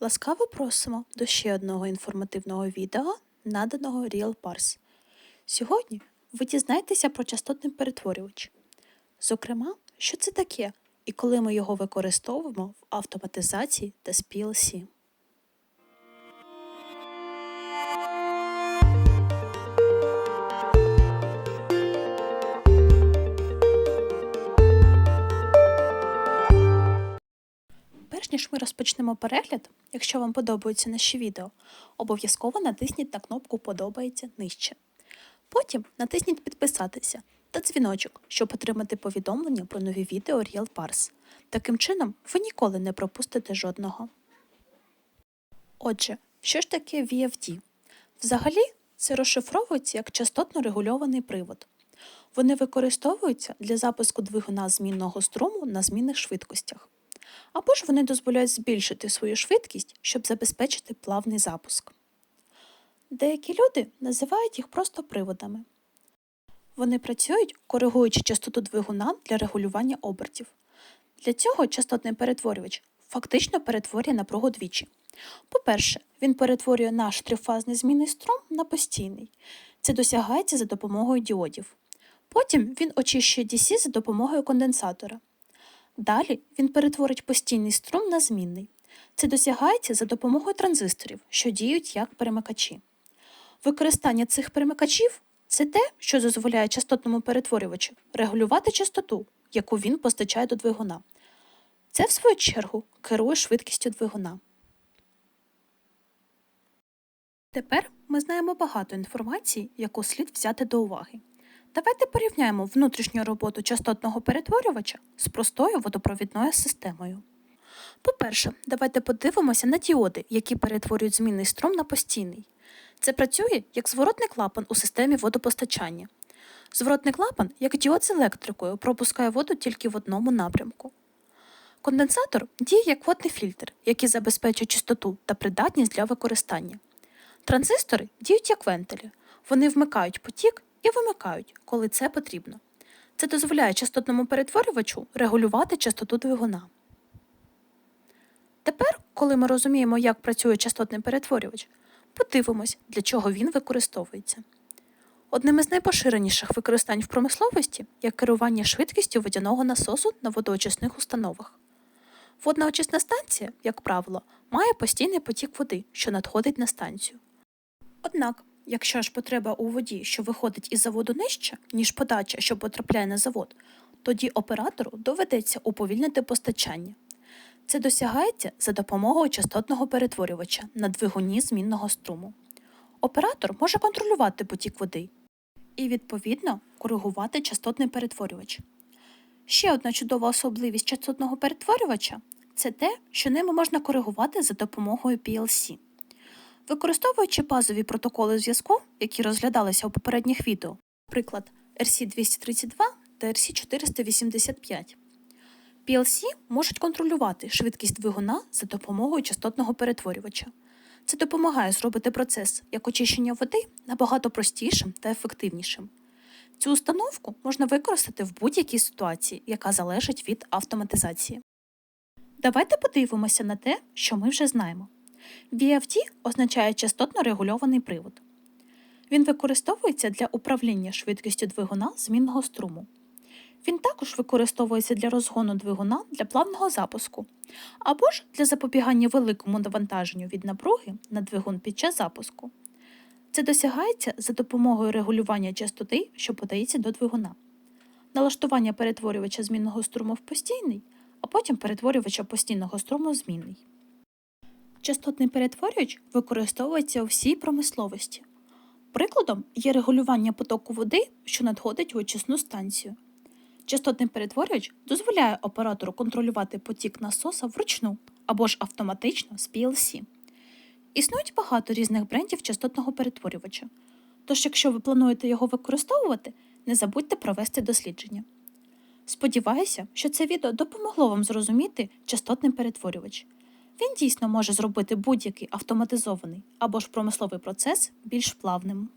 Ласкаво просимо до ще одного інформативного відео, наданого RealParse. Сьогодні ви дізнаєтеся про частотний перетворювач. Зокрема, що це таке і коли ми його використовуємо в автоматизації та з PLC. Ніж ми розпочнемо перегляд, якщо вам подобаються наші відео, обов'язково натисніть на кнопку Подобається нижче. Потім натисніть Підписатися та дзвіночок, щоб отримати повідомлення про нові відео RealParse. Таким чином, ви ніколи не пропустите жодного. Отже, що ж таке VFD? Взагалі, це розшифровується як частотно регульований привод. Вони використовуються для запуску двигуна змінного струму на змінних швидкостях або ж вони дозволяють збільшити свою швидкість, щоб забезпечити плавний запуск. Деякі люди називають їх просто приводами. Вони працюють, коригуючи частоту двигуна для регулювання обертів. Для цього частотний перетворювач фактично перетворює напругу двічі. По-перше, він перетворює наш трифазний змінний струм на постійний. Це досягається за допомогою діодів. Потім він очищує DC за допомогою конденсатора. Далі він перетворить постійний струм на змінний. Це досягається за допомогою транзисторів, що діють як перемикачі. Використання цих перемикачів це те, що дозволяє частотному перетворювачу регулювати частоту, яку він постачає до двигуна. Це, в свою чергу, керує швидкістю двигуна. Тепер ми знаємо багато інформації, яку слід взяти до уваги. Давайте порівняємо внутрішню роботу частотного перетворювача з простою водопровідною системою. По-перше, давайте подивимося на діоди, які перетворюють змінний струм на постійний. Це працює як зворотний клапан у системі водопостачання. Зворотний клапан, як діод з електрикою, пропускає воду тільки в одному напрямку. Конденсатор діє як водний фільтр, який забезпечує чистоту та придатність для використання. Транзистори діють як вентилі. Вони вмикають потік і вимикають, коли це потрібно. Це дозволяє частотному перетворювачу регулювати частоту двигуна. Тепер, коли ми розуміємо, як працює частотний перетворювач, подивимось, для чого він використовується. Одним із найпоширеніших використань в промисловості є керування швидкістю водяного насосу на водоочисних установах. Водна очисна станція, як правило, має постійний потік води, що надходить на станцію. Однак, якщо ж потреба у воді, що виходить із заводу нижча, ніж подача, що потрапляє на завод, тоді оператору доведеться уповільнити постачання. Це досягається за допомогою частотного перетворювача на двигуні змінного струму. Оператор може контролювати потік води і, відповідно, коригувати частотний перетворювач. Ще одна чудова особливість частотного перетворювача це те, що ними можна коригувати за допомогою PLC. Використовуючи базові протоколи зв'язку, які розглядалися у попередніх відео, наприклад, RC232 та RC485, PLC можуть контролювати швидкість двигуна за допомогою частотного перетворювача. Це допомагає зробити процес як очищення води набагато простішим та ефективнішим. Цю установку можна використати в будь-якій ситуації, яка залежить від автоматизації. Давайте подивимося на те, що ми вже знаємо. VFD означає частотно регульований привод. Він використовується для управління швидкістю двигуна змінного струму. Він також використовується для розгону двигуна для плавного запуску, або ж для запобігання великому навантаженню від напруги на двигун під час запуску. Це досягається за допомогою регулювання частоти, що подається до двигуна, налаштування перетворювача змінного струму в постійний, а потім перетворювача постійного струму в змінний. Частотний перетворювач використовується у всій промисловості. Прикладом є регулювання потоку води, що надходить у очисну станцію. Частотний перетворювач дозволяє оператору контролювати потік насоса вручну або ж автоматично з PLC. Існують багато різних брендів частотного перетворювача. Тож, якщо ви плануєте його використовувати, не забудьте провести дослідження. Сподіваюся, що це відео допомогло вам зрозуміти частотний перетворювач. Він дійсно може зробити будь-який автоматизований або ж промисловий процес більш плавним.